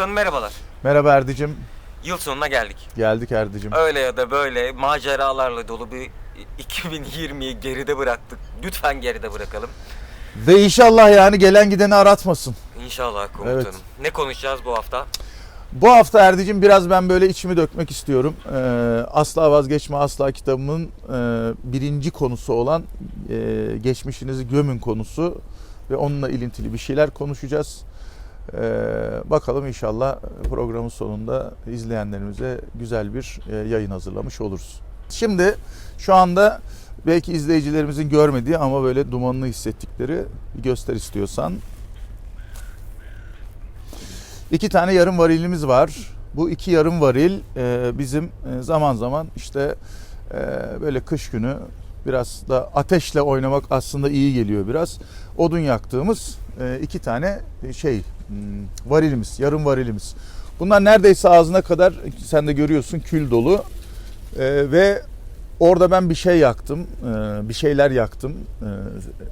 Komutanım merhabalar. Merhaba Erdicim. Yıl sonuna geldik. Geldik Erdicim. Öyle ya da böyle maceralarla dolu bir 2020'yi geride bıraktık. Lütfen geride bırakalım. Ve inşallah yani gelen gideni aratmasın. İnşallah komutanım. Evet. Ne konuşacağız bu hafta? Bu hafta Erdicim biraz ben böyle içimi dökmek istiyorum. Ee, asla vazgeçme asla kitabımın e, birinci konusu olan e, geçmişinizi gömün konusu ve onunla ilintili bir şeyler konuşacağız. Ee, bakalım inşallah programın sonunda izleyenlerimize güzel bir e, yayın hazırlamış oluruz. Şimdi şu anda belki izleyicilerimizin görmediği ama böyle dumanını hissettikleri bir göster istiyorsan. İki tane yarım varilimiz var. Bu iki yarım varil e, bizim e, zaman zaman işte e, böyle kış günü biraz da ateşle oynamak aslında iyi geliyor biraz. Odun yaktığımız e, iki tane şey varilimiz, yarım varilimiz. Bunlar neredeyse ağzına kadar sen de görüyorsun kül dolu E, ve orada ben bir şey yaktım, e, bir şeyler yaktım e,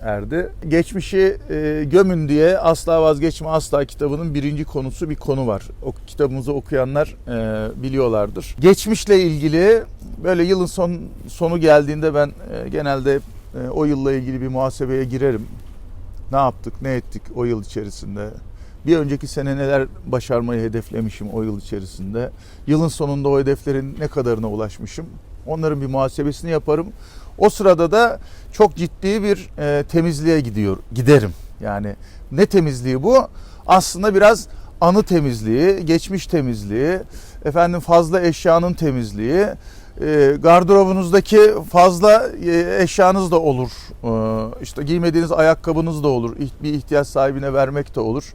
Erdi. Geçmişi e, gömün diye asla vazgeçme asla kitabının birinci konusu bir konu var. O kitabımızı okuyanlar e, biliyorlardır. Geçmişle ilgili böyle yılın son sonu geldiğinde ben e, genelde e, o yılla ilgili bir muhasebeye girerim. Ne yaptık, ne ettik o yıl içerisinde? Bir önceki sene neler başarmayı hedeflemişim o yıl içerisinde? Yılın sonunda o hedeflerin ne kadarına ulaşmışım? Onların bir muhasebesini yaparım. O sırada da çok ciddi bir e, temizliğe gidiyor, giderim. Yani ne temizliği bu? Aslında biraz anı temizliği, geçmiş temizliği, efendim fazla eşyanın temizliği, e, gardırobunuzdaki fazla e, eşyanız da olur. E, işte giymediğiniz ayakkabınız da olur. Bir ihtiyaç sahibine vermek de olur.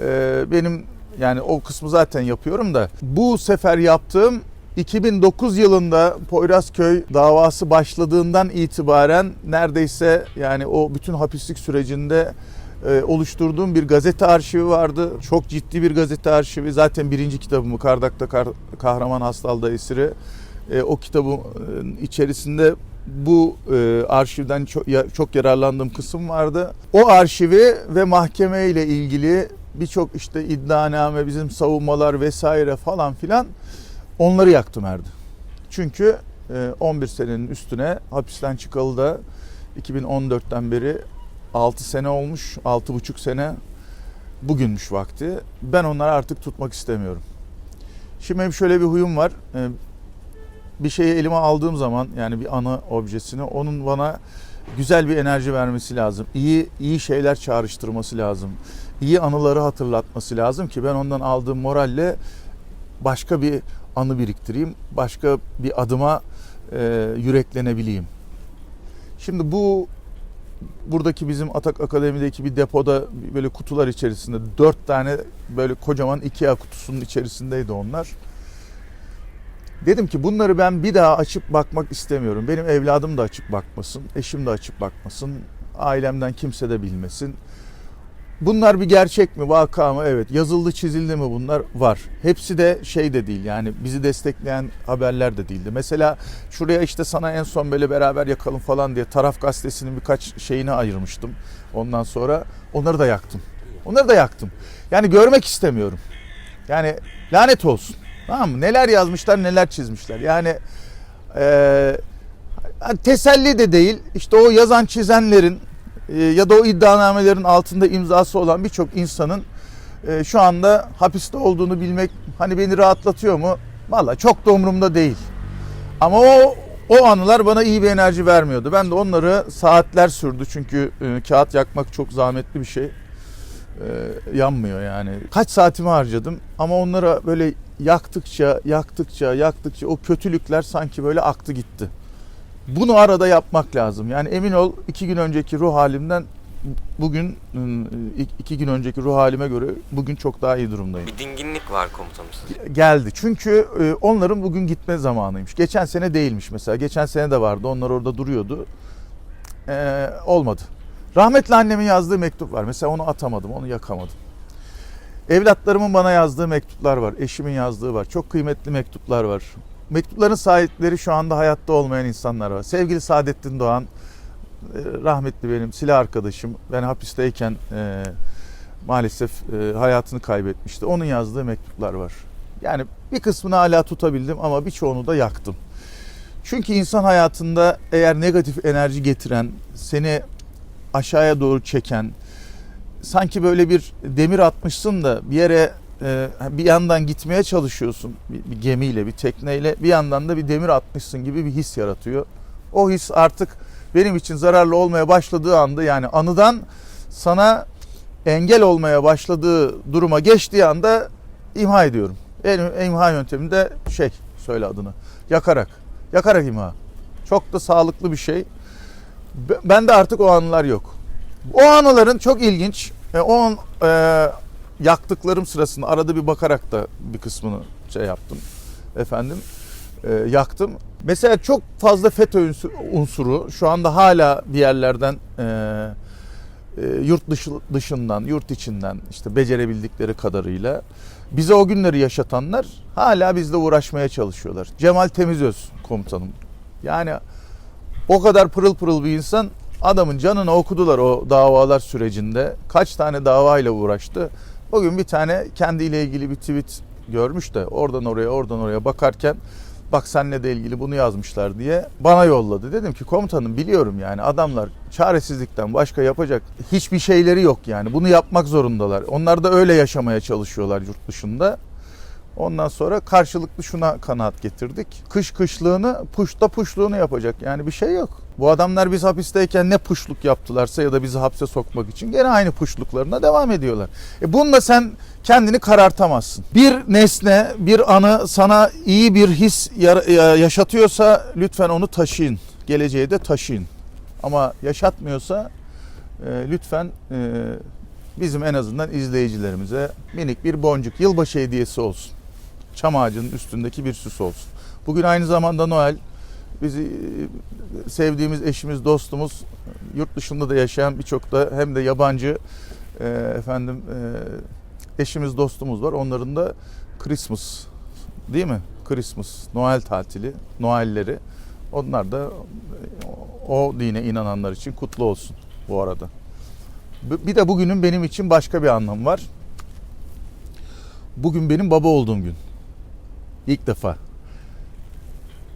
E, benim yani o kısmı zaten yapıyorum da bu sefer yaptığım 2009 yılında Poyrazköy davası başladığından itibaren neredeyse yani o bütün hapislik sürecinde e, oluşturduğum bir gazete arşivi vardı. Çok ciddi bir gazete arşivi. Zaten birinci kitabımı Kardak'ta Kar- Kahraman Hastalda Esiri. E, o kitabın içerisinde bu e, arşivden çok, çok yararlandığım kısım vardı. O arşivi ve mahkeme ile ilgili birçok işte iddianame, bizim savunmalar vesaire falan filan onları yaktım Erdi. Çünkü e, 11 senenin üstüne hapisten çıkalı da 2014'ten beri 6 sene olmuş, 6,5 sene bugünmüş vakti. Ben onları artık tutmak istemiyorum. Şimdi benim şöyle bir huyum var. E, Bir şeyi elime aldığım zaman yani bir anı objesini onun bana güzel bir enerji vermesi lazım. İyi iyi şeyler çağrıştırması lazım. İyi anıları hatırlatması lazım ki ben ondan aldığım moralle başka bir anı biriktireyim. Başka bir adıma e, yüreklenebileyim. Şimdi bu buradaki bizim Atak Akademi'deki bir depoda böyle kutular içerisinde dört tane böyle kocaman Ikea kutusunun içerisindeydi onlar. Dedim ki bunları ben bir daha açıp bakmak istemiyorum. Benim evladım da açıp bakmasın, eşim de açıp bakmasın, ailemden kimse de bilmesin. Bunlar bir gerçek mi, vaka mı? Evet. Yazıldı, çizildi mi bunlar? Var. Hepsi de şey de değil yani bizi destekleyen haberler de değildi. Mesela şuraya işte sana en son böyle beraber yakalım falan diye Taraf Gazetesi'nin birkaç şeyini ayırmıştım. Ondan sonra onları da yaktım. Onları da yaktım. Yani görmek istemiyorum. Yani lanet olsun. Tamam mı? Neler yazmışlar, neler çizmişler. Yani hani teselli de değil. İşte o yazan çizenlerin e, ya da o iddianamelerin altında imzası olan birçok insanın e, şu anda hapiste olduğunu bilmek hani beni rahatlatıyor mu? Valla çok da umurumda değil. Ama o o anılar bana iyi bir enerji vermiyordu. Ben de onları saatler sürdü çünkü e, kağıt yakmak çok zahmetli bir şey. E, yanmıyor yani. Kaç saatimi harcadım ama onlara böyle yaktıkça, yaktıkça, yaktıkça o kötülükler sanki böyle aktı gitti. Bunu arada yapmak lazım. Yani emin ol iki gün önceki ruh halimden bugün ıı, iki gün önceki ruh halime göre bugün çok daha iyi durumdayım. Bir dinginlik var komutanım sizce. Geldi. Çünkü e, onların bugün gitme zamanıymış. Geçen sene değilmiş mesela. Geçen sene de vardı. Onlar orada duruyordu. Ee, olmadı. Rahmetli annemin yazdığı mektup var. Mesela onu atamadım, onu yakamadım. Evlatlarımın bana yazdığı mektuplar var. Eşimin yazdığı var. Çok kıymetli mektuplar var. Mektupların sahipleri şu anda hayatta olmayan insanlar var. Sevgili Saadettin Doğan, e, rahmetli benim silah arkadaşım. Ben hapisteyken e, maalesef e, hayatını kaybetmişti. Onun yazdığı mektuplar var. Yani bir kısmını hala tutabildim ama birçoğunu da yaktım. Çünkü insan hayatında eğer negatif enerji getiren, seni aşağıya doğru çeken, sanki böyle bir demir atmışsın da bir yere e, bir yandan gitmeye çalışıyorsun bir, bir gemiyle, bir tekneyle, bir yandan da bir demir atmışsın gibi bir his yaratıyor. O his artık benim için zararlı olmaya başladığı anda yani anıdan sana engel olmaya başladığı duruma geçtiği anda imha ediyorum. Benim imha yöntemim de şey söyle adını yakarak. Yakarak imha. Çok da sağlıklı bir şey. Be- Bende artık o anılar yok. O anıların çok ilginç. E, o an e, yaktıklarım sırasında arada bir bakarak da bir kısmını şey yaptım. Efendim e, yaktım. Mesela çok fazla FETÖ unsuru şu anda hala bir yerlerden e, e, yurt dışı, dışından, yurt içinden işte becerebildikleri kadarıyla bize o günleri yaşatanlar hala bizle uğraşmaya çalışıyorlar. Cemal Temizöz komutanım. Yani o kadar pırıl pırıl bir insan adamın canını okudular o davalar sürecinde. Kaç tane davayla uğraştı. Bugün bir tane kendiyle ilgili bir tweet görmüş de oradan oraya oradan oraya bakarken bak seninle de ilgili bunu yazmışlar diye bana yolladı. Dedim ki komutanım biliyorum yani adamlar çaresizlikten başka yapacak hiçbir şeyleri yok yani. Bunu yapmak zorundalar. Onlar da öyle yaşamaya çalışıyorlar yurt dışında. Ondan sonra karşılıklı şuna kanaat getirdik. Kış kışlığını, puşta puşluğunu yapacak. Yani bir şey yok. Bu adamlar biz hapisteyken ne puşluk yaptılarsa ya da bizi hapse sokmak için gene aynı puşluklarına devam ediyorlar. E bununla sen kendini karartamazsın. Bir nesne, bir anı sana iyi bir his yaşatıyorsa lütfen onu taşıyın. Geleceğe de taşıyın. Ama yaşatmıyorsa e, lütfen e, bizim en azından izleyicilerimize minik bir boncuk yılbaşı hediyesi olsun. Çam ağacının üstündeki bir süs olsun. Bugün aynı zamanda Noel. Bizi e, sevdiğimiz eşimiz, dostumuz, yurt dışında da yaşayan birçok da hem de yabancı e, efendim e, eşimiz, dostumuz var. Onların da Christmas değil mi? Christmas, Noel tatili, Noelleri. Onlar da e, o dine inananlar için kutlu olsun bu arada. Bir de bugünün benim için başka bir anlamı var. Bugün benim baba olduğum gün. İlk defa.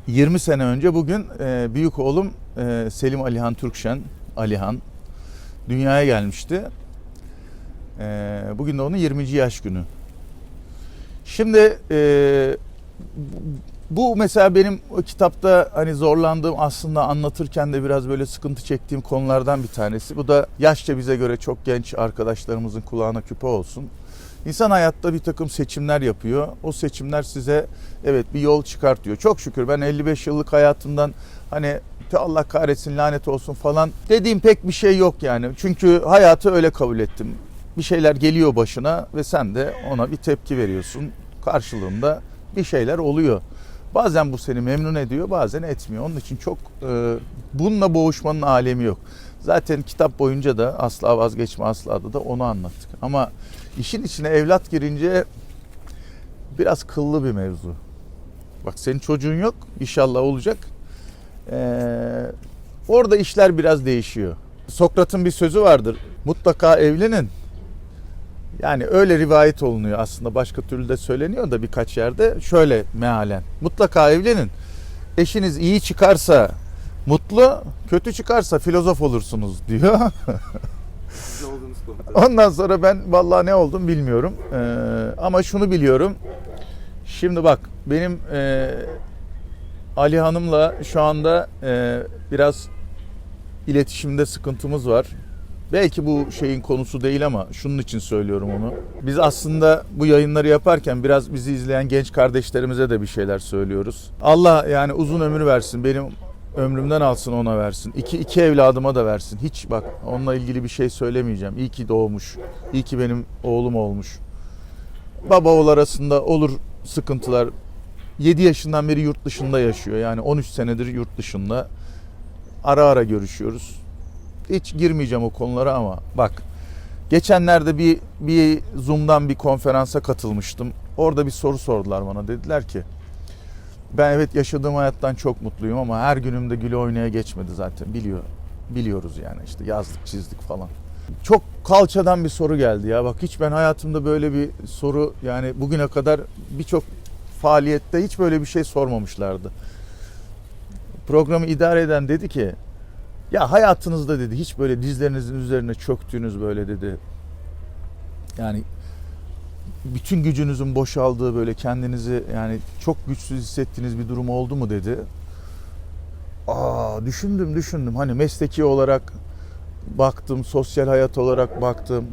20 sene önce bugün e, büyük oğlum e, Selim Alihan Türkşen, Alihan dünyaya gelmişti. E, bugün de onun 20. yaş günü. Şimdi e, bu mesela benim o kitapta hani zorlandığım aslında anlatırken de biraz böyle sıkıntı çektiğim konulardan bir tanesi. Bu da yaşça bize göre çok genç arkadaşlarımızın kulağına küpe olsun. İnsan hayatta bir takım seçimler yapıyor. O seçimler size evet bir yol çıkartıyor. Çok şükür ben 55 yıllık hayatımdan hani "Tüh, Allah kahretsin lanet olsun falan dediğim pek bir şey yok yani. Çünkü hayatı öyle kabul ettim. Bir şeyler geliyor başına ve sen de ona bir tepki veriyorsun. Karşılığında bir şeyler oluyor. Bazen bu seni memnun ediyor, bazen etmiyor. Onun için çok e, bununla boğuşmanın alemi yok. Zaten kitap boyunca da asla vazgeçme asla da, da onu anlattık. Ama işin içine evlat girince biraz kıllı bir mevzu. Bak senin çocuğun yok, inşallah olacak. Ee, orada işler biraz değişiyor. Sokrat'ın bir sözü vardır. Mutlaka evlenin. Yani öyle rivayet olunuyor aslında başka türlü de söyleniyor da birkaç yerde şöyle mealen. Mutlaka evlenin. Eşiniz iyi çıkarsa mutlu, kötü çıkarsa filozof olursunuz diyor. Ondan sonra ben vallahi ne oldum bilmiyorum. Ee, ama şunu biliyorum. Şimdi bak benim e, Ali Hanım'la şu anda e, biraz iletişimde sıkıntımız var. Belki bu şeyin konusu değil ama şunun için söylüyorum onu. Biz aslında bu yayınları yaparken biraz bizi izleyen genç kardeşlerimize de bir şeyler söylüyoruz. Allah yani uzun ömür versin. Benim ömrümden alsın ona versin. İki, iki evladıma da versin. Hiç bak onunla ilgili bir şey söylemeyeceğim. İyi ki doğmuş. İyi ki benim oğlum olmuş. Baba oğul arasında olur sıkıntılar. 7 yaşından beri yurt dışında yaşıyor. Yani 13 senedir yurt dışında. Ara ara görüşüyoruz. Hiç girmeyeceğim o konulara ama bak geçenlerde bir bir Zoom'dan bir konferansa katılmıştım. Orada bir soru sordular bana. Dediler ki ben evet yaşadığım hayattan çok mutluyum ama her günümde güle oynaya geçmedi zaten biliyor. Biliyoruz yani işte yazdık çizdik falan. Çok kalçadan bir soru geldi ya. Bak hiç ben hayatımda böyle bir soru yani bugüne kadar birçok faaliyette hiç böyle bir şey sormamışlardı. Programı idare eden dedi ki ya hayatınızda dedi hiç böyle dizlerinizin üzerine çöktüğünüz böyle dedi. Yani bütün gücünüzün boşaldığı böyle kendinizi yani çok güçsüz hissettiğiniz bir durum oldu mu dedi. Aa düşündüm düşündüm hani mesleki olarak baktım, sosyal hayat olarak baktım.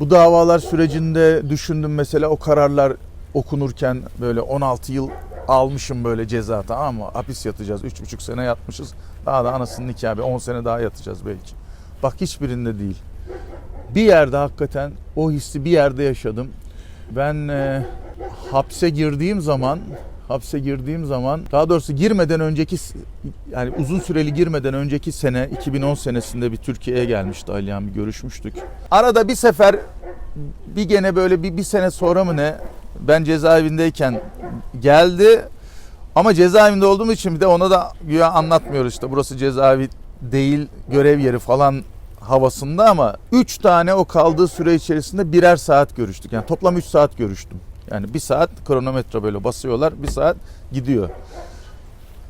Bu davalar sürecinde düşündüm mesela o kararlar okunurken böyle 16 yıl almışım böyle ceza tamam mı? Hapis yatacağız. 3,5 sene yatmışız. Daha da anasının nikahı bir 10 sene daha yatacağız belki. Bak hiçbirinde değil. Bir yerde hakikaten o hissi bir yerde yaşadım. Ben e, hapse girdiğim zaman hapse girdiğim zaman daha doğrusu girmeden önceki yani uzun süreli girmeden önceki sene 2010 senesinde bir Türkiye'ye gelmişti Alihan bir görüşmüştük. Arada bir sefer bir gene böyle bir, bir sene sonra mı ne ben cezaevindeyken geldi ama cezaevinde olduğum için bir de ona da güya anlatmıyoruz işte burası cezaevi değil görev yeri falan havasında ama 3 tane o kaldığı süre içerisinde birer saat görüştük. Yani toplam 3 saat görüştüm. Yani bir saat kronometre böyle basıyorlar bir saat gidiyor.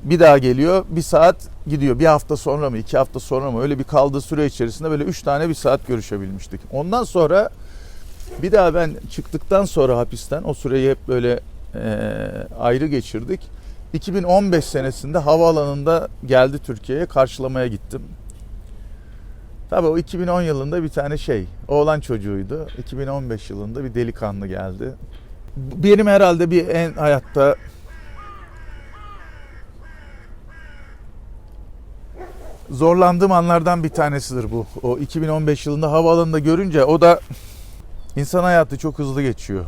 Bir daha geliyor bir saat gidiyor. Bir hafta sonra mı iki hafta sonra mı öyle bir kaldığı süre içerisinde böyle 3 tane bir saat görüşebilmiştik. Ondan sonra bir daha ben çıktıktan sonra hapisten o süreyi hep böyle e, ayrı geçirdik. 2015 senesinde havaalanında geldi Türkiye'ye karşılamaya gittim. Tabii o 2010 yılında bir tane şey, oğlan çocuğuydu. 2015 yılında bir delikanlı geldi. Benim herhalde bir en hayatta zorlandığım anlardan bir tanesidir bu. O 2015 yılında havaalanında görünce o da insan hayatı çok hızlı geçiyor.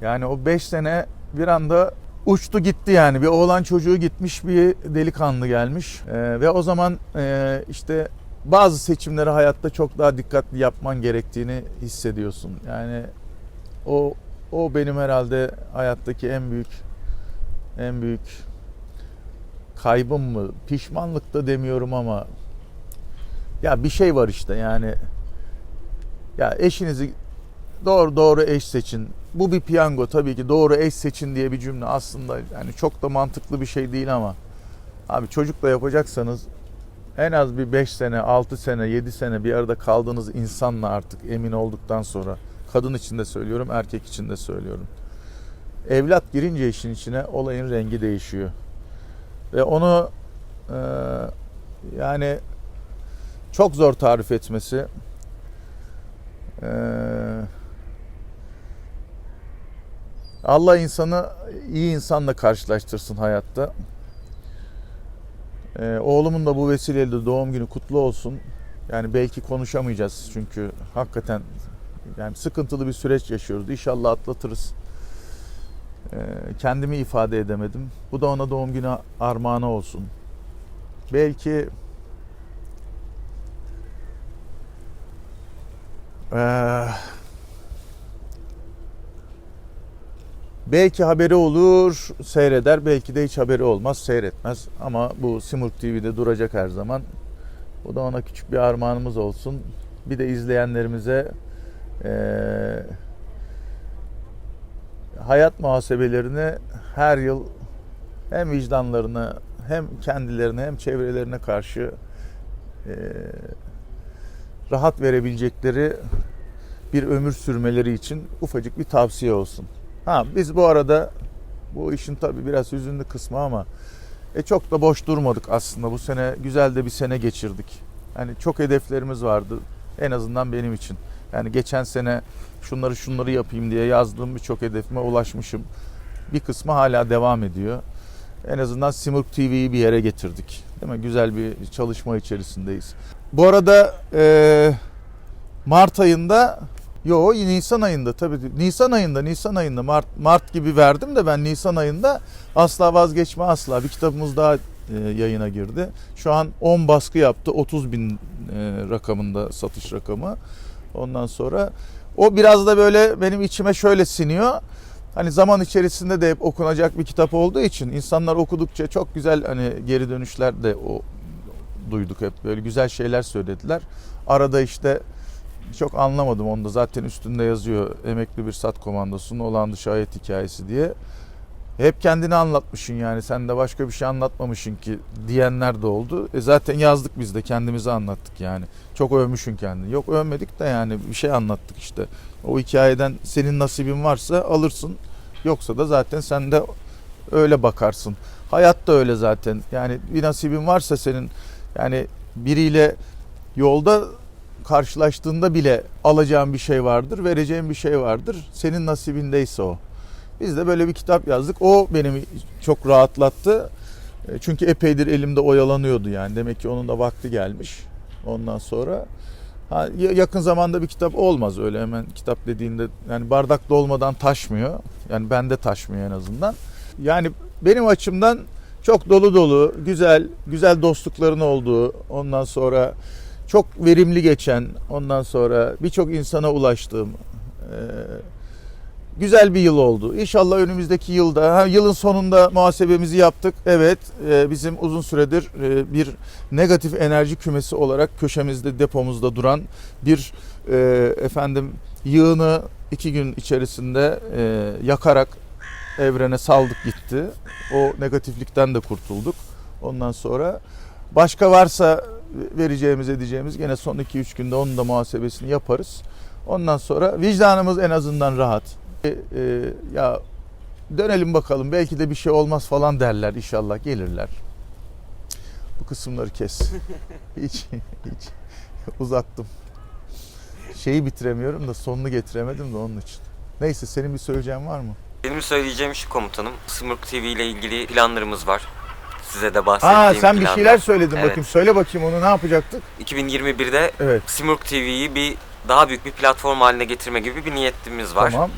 Yani o 5 sene bir anda uçtu gitti yani. Bir oğlan çocuğu gitmiş bir delikanlı gelmiş. Ee, ve o zaman e, işte bazı seçimleri hayatta çok daha dikkatli yapman gerektiğini hissediyorsun. Yani o o benim herhalde hayattaki en büyük en büyük kaybım mı? Pişmanlık da demiyorum ama ya bir şey var işte yani ya eşinizi doğru doğru eş seçin. Bu bir piyango tabii ki doğru eş seçin diye bir cümle aslında yani çok da mantıklı bir şey değil ama abi çocukla yapacaksanız en az bir 5 sene, 6 sene, 7 sene bir arada kaldığınız insanla artık emin olduktan sonra kadın için de söylüyorum, erkek için de söylüyorum. Evlat girince işin içine olayın rengi değişiyor. Ve onu e, yani çok zor tarif etmesi. E, Allah insanı iyi insanla karşılaştırsın hayatta. Ee, oğlumun da bu vesileyle doğum günü kutlu olsun. Yani belki konuşamayacağız çünkü hakikaten yani sıkıntılı bir süreç yaşıyoruz. İnşallah atlatırız. Ee, kendimi ifade edemedim. Bu da ona doğum günü armağanı olsun. Belki Ee, Belki haberi olur, seyreder. Belki de hiç haberi olmaz, seyretmez. Ama bu Simurg TV'de duracak her zaman. Bu da ona küçük bir armağanımız olsun. Bir de izleyenlerimize eee, hayat muhasebelerini her yıl hem vicdanlarına hem kendilerine hem çevrelerine karşı eee, rahat verebilecekleri bir ömür sürmeleri için ufacık bir tavsiye olsun. Ha biz bu arada bu işin tabii biraz hüzünlü kısmı ama e çok da boş durmadık aslında. Bu sene güzel de bir sene geçirdik. Yani çok hedeflerimiz vardı en azından benim için. Yani geçen sene şunları şunları yapayım diye yazdığım birçok hedefime ulaşmışım. Bir kısmı hala devam ediyor. En azından Simurg TV'yi bir yere getirdik. Değil mi? Güzel bir çalışma içerisindeyiz. Bu arada e, Mart ayında Yo Nisan ayında tabii. Nisan ayında, Nisan ayında Mart, Mart gibi verdim de ben Nisan ayında asla vazgeçme asla. Bir kitabımız daha e, yayına girdi. Şu an 10 baskı yaptı. 30 bin e, rakamında satış rakamı. Ondan sonra o biraz da böyle benim içime şöyle siniyor. Hani zaman içerisinde de hep okunacak bir kitap olduğu için insanlar okudukça çok güzel hani geri dönüşler de o duyduk hep böyle güzel şeyler söylediler. Arada işte çok anlamadım onu da zaten üstünde yazıyor emekli bir sat komandosunun olan dışı hayat hikayesi diye. Hep kendini anlatmışsın yani sen de başka bir şey anlatmamışsın ki diyenler de oldu. E zaten yazdık biz de kendimizi anlattık yani. Çok övmüşsün kendini. Yok övmedik de yani bir şey anlattık işte. O hikayeden senin nasibin varsa alırsın. Yoksa da zaten sen de öyle bakarsın. Hayat da öyle zaten. Yani bir nasibin varsa senin yani biriyle yolda karşılaştığında bile alacağın bir şey vardır, vereceğin bir şey vardır. Senin nasibindeyse o. Biz de böyle bir kitap yazdık. O beni çok rahatlattı. E, Çünkü epeydir elimde oyalanıyordu yani. Demek ki onun da vakti gelmiş. Ondan sonra ha, ya- yakın zamanda bir kitap olmaz öyle hemen kitap dediğinde yani bardakta olmadan taşmıyor. Yani bende taşmıyor en azından. Yani benim açımdan çok dolu dolu, güzel, güzel dostlukların olduğu, ondan sonra çok verimli geçen, ondan sonra birçok insana ulaştığım e, güzel bir yıl oldu. İnşallah önümüzdeki yılda, yılın sonunda muhasebemizi yaptık. Evet, e, bizim uzun süredir e, bir negatif enerji kümesi olarak köşemizde, depomuzda duran bir efendim yığını iki gün içerisinde yakarak evrene saldık gitti. O negatiflikten de kurtulduk. Ondan sonra başka varsa vereceğimiz edeceğimiz gene son 2-3 günde onun da muhasebesini yaparız. Ondan sonra vicdanımız en azından rahat. E, e, ya dönelim bakalım belki de bir şey olmaz falan derler inşallah gelirler. Bu kısımları kes. hiç hiç uzattım. Şeyi bitiremiyorum da sonunu getiremedim de onun için. Neyse senin bir söyleyeceğin var mı? Benim söyleyeceğim şu komutanım. Smurk TV ile ilgili planlarımız var. Size de bahsettiğim Aa sen bir şeyler söyledin Evet. bakayım. Söyle bakayım onu ne yapacaktık? 2021'de Evet. Smurk TV'yi bir daha büyük bir platform haline getirme gibi bir niyetimiz var. Tamam.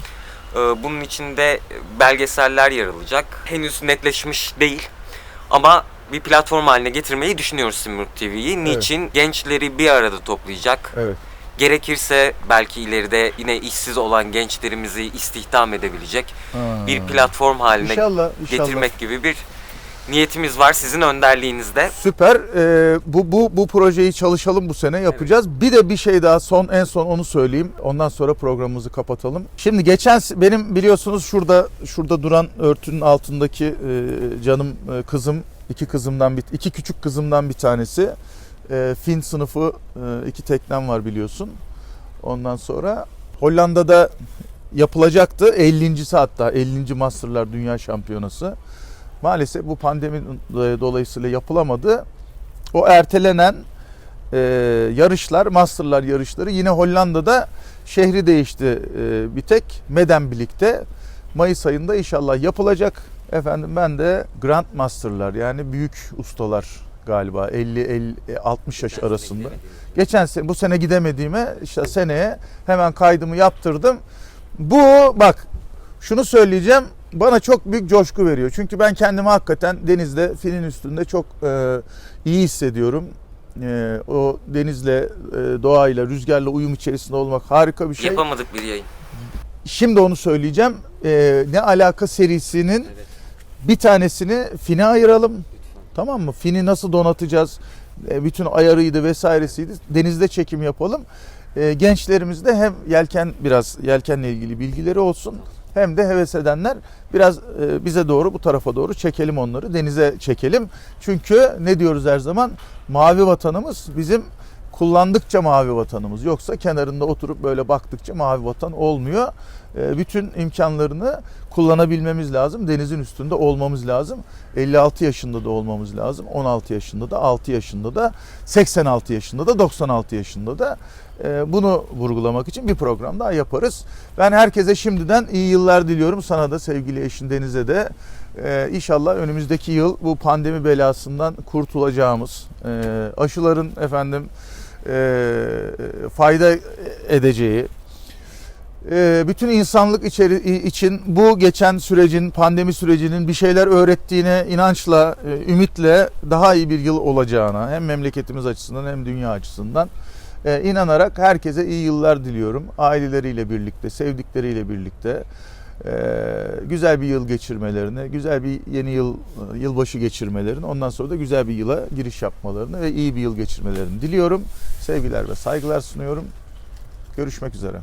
Ee, Bunun içinde belgeseller yer alacak. Henüz netleşmiş değil ama bir platform haline getirmeyi düşünüyoruz Smurk TV'yi. Niçin? Gençleri bir arada toplayacak. Evet. Gerekirse belki ileride yine işsiz olan gençlerimizi istihdam edebilecek Ha. bir platform haline İnşallah, inşallah. getirmek gibi bir niyetimiz var sizin önderliğinizde. Süper. Ee, bu bu bu projeyi çalışalım bu sene yapacağız. Bir de bir şey daha son en son onu söyleyeyim. Ondan sonra programımızı kapatalım. Şimdi geçen benim biliyorsunuz şurada şurada duran örtünün altındaki e, canım e, kızım iki kızımdan bir iki küçük kızımdan bir tanesi. E, Fin sınıfı e, iki teknem var biliyorsun. Ondan sonra Hollanda'da yapılacaktı. 50.si hatta 50. Masterlar Dünya Şampiyonası. Maalesef bu pandemi dolayısıyla yapılamadı. O ertelenen e, yarışlar, Masterlar yarışları yine Hollanda'da şehri değişti e, bir tek Medemblik'te. Mayıs ayında inşallah yapılacak. Efendim ben de Grand Masterlar yani büyük ustalar galiba 50 50 60 yaş arasında. Geçen sene bu sene gidemediğime işte seneye hemen kaydımı yaptırdım. Bu bak şunu söyleyeceğim bana çok büyük coşku veriyor. Çünkü ben kendimi hakikaten denizde filin üstünde çok e, iyi hissediyorum. E, o denizle, e, doğayla, rüzgarla uyum içerisinde olmak harika bir şey. Yapamadık bir yayın. Şimdi onu söyleyeceğim. E, ne alaka serisinin bir tanesini Fin'e ayıralım. Tamam mı? Fin'i nasıl donatacağız? E, bütün ayarıydı vesairesiydi. Denizde çekim yapalım. E, gençlerimiz de hem yelken biraz yelkenle ilgili bilgileri olsun hem de heves edenler biraz e, bize doğru bu tarafa doğru çekelim onları denize çekelim. Çünkü ne diyoruz her zaman mavi vatanımız bizim kullandıkça mavi vatanımız yoksa kenarında oturup böyle baktıkça mavi vatan olmuyor. E, bütün imkanlarını kullanabilmemiz lazım. Denizin üstünde olmamız lazım. 56 yaşında da olmamız lazım. 16 yaşında da, 6 yaşında da, 86 yaşında da, 96 yaşında da e, bunu vurgulamak için bir program daha yaparız. Ben herkese şimdiden iyi yıllar diliyorum. Sana da sevgili eşin Deniz'e de. E, İnşallah önümüzdeki yıl bu pandemi belasından kurtulacağımız, e, aşıların efendim e, fayda edeceği, e, bütün insanlık içeri, için bu geçen sürecin, pandemi sürecinin bir şeyler öğrettiğine inançla, e, ümitle daha iyi bir yıl olacağına hem memleketimiz açısından hem dünya açısından e, inanarak herkese iyi yıllar diliyorum. Aileleriyle birlikte, sevdikleriyle birlikte güzel bir yıl geçirmelerini, güzel bir yeni yıl e, yılbaşı geçirmelerini, ondan sonra da güzel bir yıla giriş yapmalarını ve iyi bir yıl geçirmelerini diliyorum. Sevgiler ve saygılar sunuyorum. Görüşmek üzere.